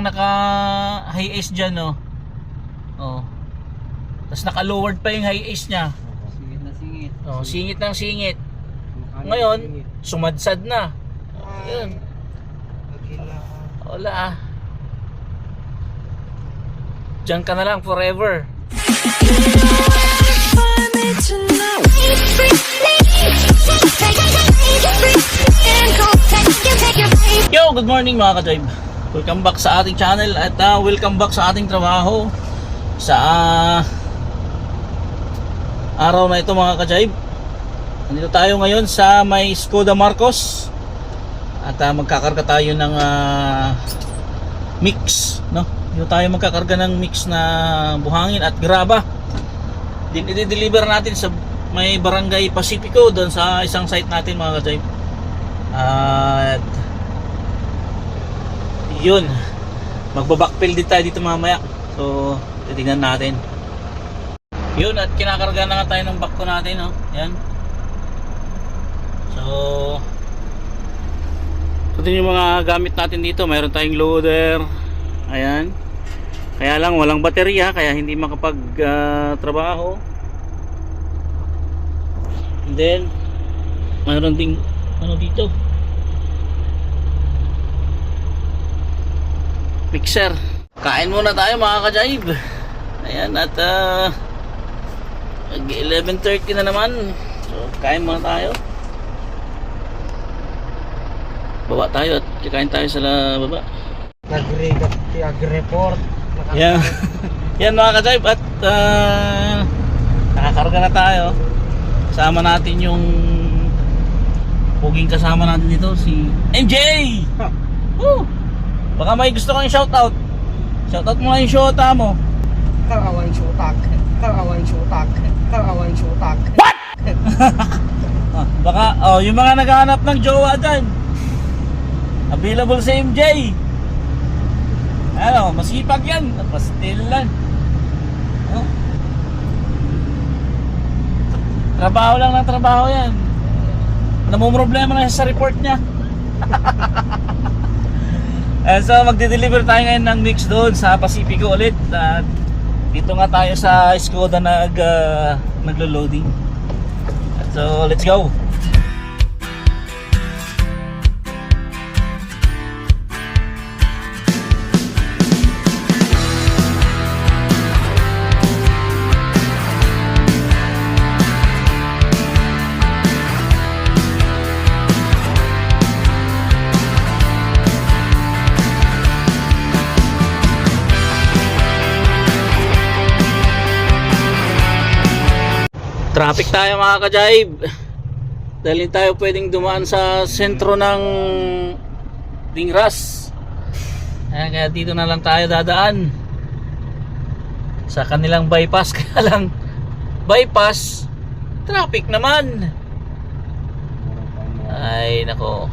pang naka high ace dyan oh. Oh. Tapos naka lowered pa yung high ace niya. Singit na singit. Oh, singit ng singit. Ngayon, sumadsad na. Yun. Agila. Wala ah. Diyan ka na lang forever. Yo, good morning mga ka-drive. Welcome back sa ating channel at ah, welcome back sa ating trabaho sa ah, araw na ito mga ka-drive. Nandito tayo ngayon sa may Skoda Marcos at ah, magkakarga tayo ng ah, mix, no? Dito tayo magkakarga ng mix na buhangin at graba. Din i-deliver natin sa may barangay Pacifico doon sa isang site natin mga ka-drive. At yun. Magbabackfill din tayo dito mamaya. So titignan natin. Yun at kinakarga na nga tayo ng back ko natin no? yan. So din yung mga gamit natin dito. Mayroon tayong loader. Ayan. Kaya lang walang baterya kaya hindi makapag ah, trabaho. And then mayroon ding ano dito mixer. Kain muna tayo mga ka-jive. Ayan at uh, 11.30 na naman. So kain muna tayo. Baba tayo at kakain tayo sa baba. Nag-report. Yan. Yan mga ka-jive at uh, nakakarga na tayo. Kasama natin yung puging kasama natin dito si MJ! Woo! Baka may gusto kang shoutout. Shoutout mo nga yung shota mo. Karawan syutak. Karawan syutak. Karawan syutak. Ah, baka, oh, yung mga naghahanap ng jowa dyan. Available sa MJ. Ano, masipag yan. Pastilan. Oh. Trabaho lang ng trabaho yan. Namumroblema na siya sa report niya. Eh, so magde-deliver tayo ngayon ng mix doon sa Pacifico ulit. At dito nga tayo sa Skoda nag, uh, naglo-loading. So, let's go. Traffic tayo mga ka-jive. Dahil tayo pwedeng dumaan sa sentro ng Dingras. Ayan, kaya dito na lang tayo dadaan. Sa kanilang bypass. Kaya lang, bypass, traffic naman. Ay, nako.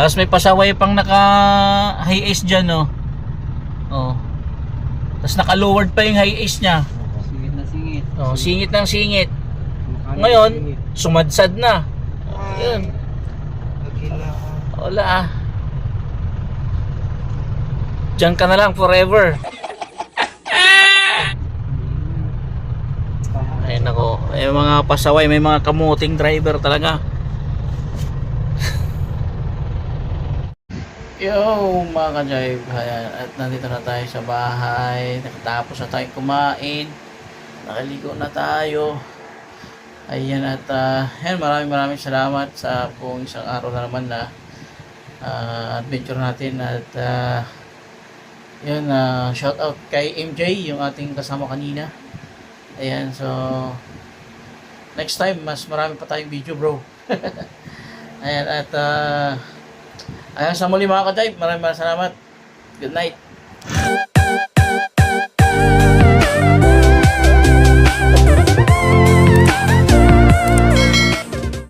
Tapos may pasaway pang naka high ace dyan, no? Oh. Tapos naka-lowered pa yung high ace niya. Oh, singit ng singit. Ngayon, sumadsad na. Yun. Wala ah. Diyan ka na lang forever. Ay nako, may mga pasaway, may mga kamuting driver talaga. Yo, mga ka-jive, at nandito na tayo sa bahay, nakatapos na tayong kumain, nakaligo na tayo. Ayan at uh, ayan, maraming maraming salamat sa buong isang araw na naman na ah, adventure natin at uh, yun, uh, shout out kay MJ, yung ating kasama kanina. Ayan, so next time, mas marami pa tayong video bro. ayan, at uh, ayan sa muli mga ka-dive, maraming maraming salamat. Good night.